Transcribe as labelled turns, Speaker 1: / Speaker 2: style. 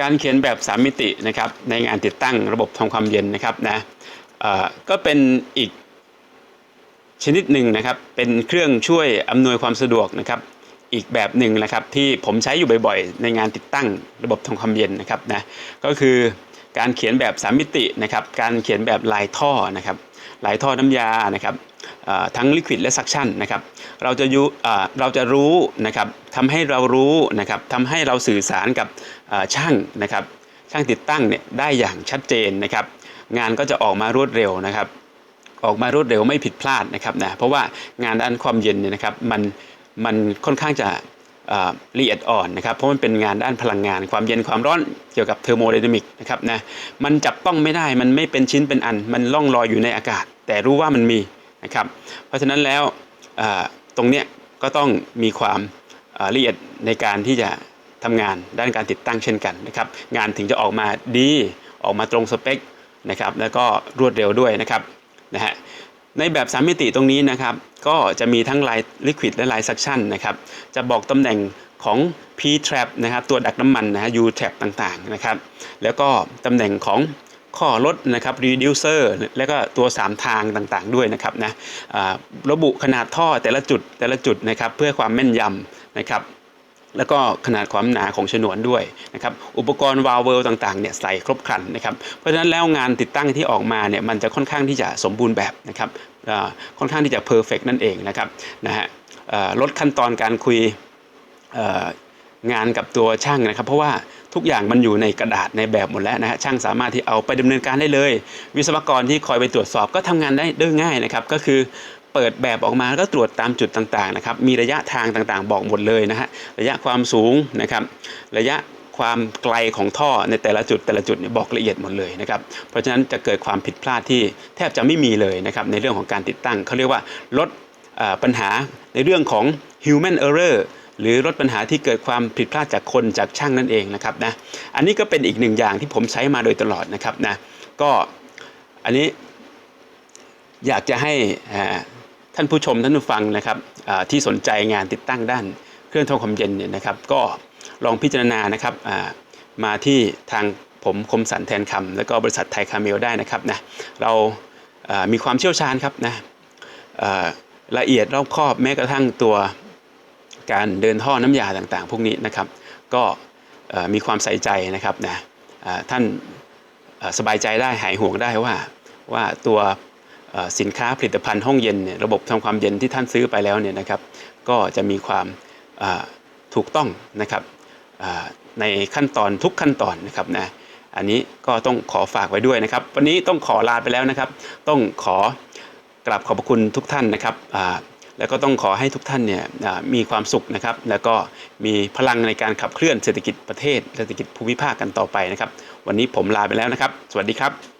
Speaker 1: การเขียนแบบ3มิตินะครับในงานติดตั้งระบบทำความเย็นนะครับนะก็เป็นอีกชนิดหนึ่งนะครับเป็นเครื่องช่วยอำนวยความสะดวกนะครับอีกแบบหนึ่งนะครับที่ผมใช้อยู่บ่อยๆ ในงานติดตั้งระบบทำความเย็นนะครับนะก็คือการเขียนแบบ3มิตินะครับการเขียนแบบลายท่อนะครับลายท่อน้ำยานะครับ ทั้งลิควิดและซักชั่นนะครับเราจะยูเราจะรู้นะครับทำให้เรารู้นะครับทำให้เราสื่อสารกับช่างนะครับช่างติดตั้งเนี่ยได้อย่างชัดเจนนะครับงานก็จะออกมารวดเร็วนะครับออกมารวดเร็วไม่ผิดพลาดนะครับนะเพราะว่างานด้านความเย็นเนี่ยนะครับมันมันค่อนข้างจะละเอียดอ่อนนะครับเพราะมันเป็นงานด้านพลังงาน ความเย็นความร้อนเกี่ยวกับเทอร์โมไดนามิกนะครับนะมันจับต้องไม่ได้มันไม่เป็นชิ้นเป็นอัน มันล่องลอยอยู่ในอากาศ แต่รู้ว่ามันมี นะครับ เพราะฉะนั้นแล้วตรงเนี้ยก็ต้องมีความละเอียดในการที่จะทำงานด้านการติดตั้งเช่นกันนะครับงานถึงจะออกมาดีออกมาตรงสเปคนะครับแล้วก็รวดเร็วด้วยนะครับนะฮะในแบบ3มิติตรงนี้นะครับก็จะมีทั้งลายลิควิดและลายซักชั่นนะครับจะบอกตำแหน่งของ P trap นะครับตัวดักน้ำมันนะฮะ U trap ต่างๆนะครับแล้วก็ตำแหน่งของ ข้อลดนะครับ reducer แล้วก็ตัว3ทางต่างๆด้วยนะครับนะระบุขนาดท่อแต่ละจุดแต่ละจุดนะครับเพื่อความแม่นยำนะครับแล้วก็ขนาดความหนาของฉนวนด้วยนะครับอุปกรณ์วาล์วเวลต่างๆเนี่ยใส่ครบครันนะครับเพราะฉะนั้นแล้วงานติดตั้งที่ออกมาเนี่ยมันจะค่อนข้างที่จะสมบูรณ์แบบนะครับค่อนข้างที่จะเพอร์เฟกนั่นเองนะครับนะฮะลดขั้นตอนการคุยงานกับตัวช่างนะครับ เพราะว่า ทุกอย่างมันอยู่ในกระดาษในแบบหมดแล้วนะฮะช่างสามารถที่เอาไปดำเนินการได้เลย วิศวกรที่คอยไปตรวจสอบก็ทำงานได้ด้วยง่ายนะครับ ก็คือเปิดแบบออกมาแล้วก็ตรวจตามจุดต่างๆนะครับ มีระยะทางต่างๆ บอกหมดเลยนะฮะ ระยะความสูงนะครับ ระยะความไกลของท่อในแต่ละจุดแต่ละจุดเนี่ยบอกละเอียดหมดเลยนะครับ เพราะฉะนั้นจะเกิดความผิดพลาดที่แทบจะไม่มีเลยนะครับในเรื่องของการติดตั้งเขาเรียกว่าลดปัญหาในเรื่องของ human error หรือลดปัญหาที่เกิดความผิดพลาดจากคนจากช่างนั่นเองนะครับนะอันนี้ก็เป็นอีกหนึ่งอย่างที่ผมใช้มาโดยตลอดนะครับนะก็อันนี้อยากจะให้ท่านผู้ชมท่านผู้ฟังนะครับที่สนใจงานติดตั้งด้านเครื่องทำความเย็นเนี่ยนะครับก็ลองพิจารณานะครับมาที่ทางผมคมสันแทนคำแล้วก็บริษัทไทยคาเมลได้นะครับนะเรามีความเชี่ยวชาญครับนะละเอียดรอบคอบแม้กระทั่งตัว การเดินท่อน้ำยาต่างๆ พวกนี้นะครับก็มีความใส่ใจนะครับนะท่านสบายใจได้หายห่วงได้ว่าว่าตัวสินค้าผลิตภัณฑ์ห้องเย็นเนี่ยระบบทำความเย็นที่ท่านซื้อไปแล้วเนี่ยนะครับ ก็จะมีความถูกต้องนะครับในขั้นตอนทุกขั้นตอนนะครับนะอันนี้ก็ต้องขอฝากไว้ด้วยนะครับ วันนี้ต้องขอลาไปแล้วนะครับ ต้องขอกราบขอบพระคุณทุกท่านนะครับอ่า แล้วก็ต้องขอให้ทุกท่านเนี่ยมีความสุขนะครับ แล้วก็มีพลังในการขับเคลื่อนเศรษฐกิจประเทศ เศรษฐกิจภูมิภาคกันต่อไปนะครับ วันนี้ผมลาไปแล้วนะครับ สวัสดีครับ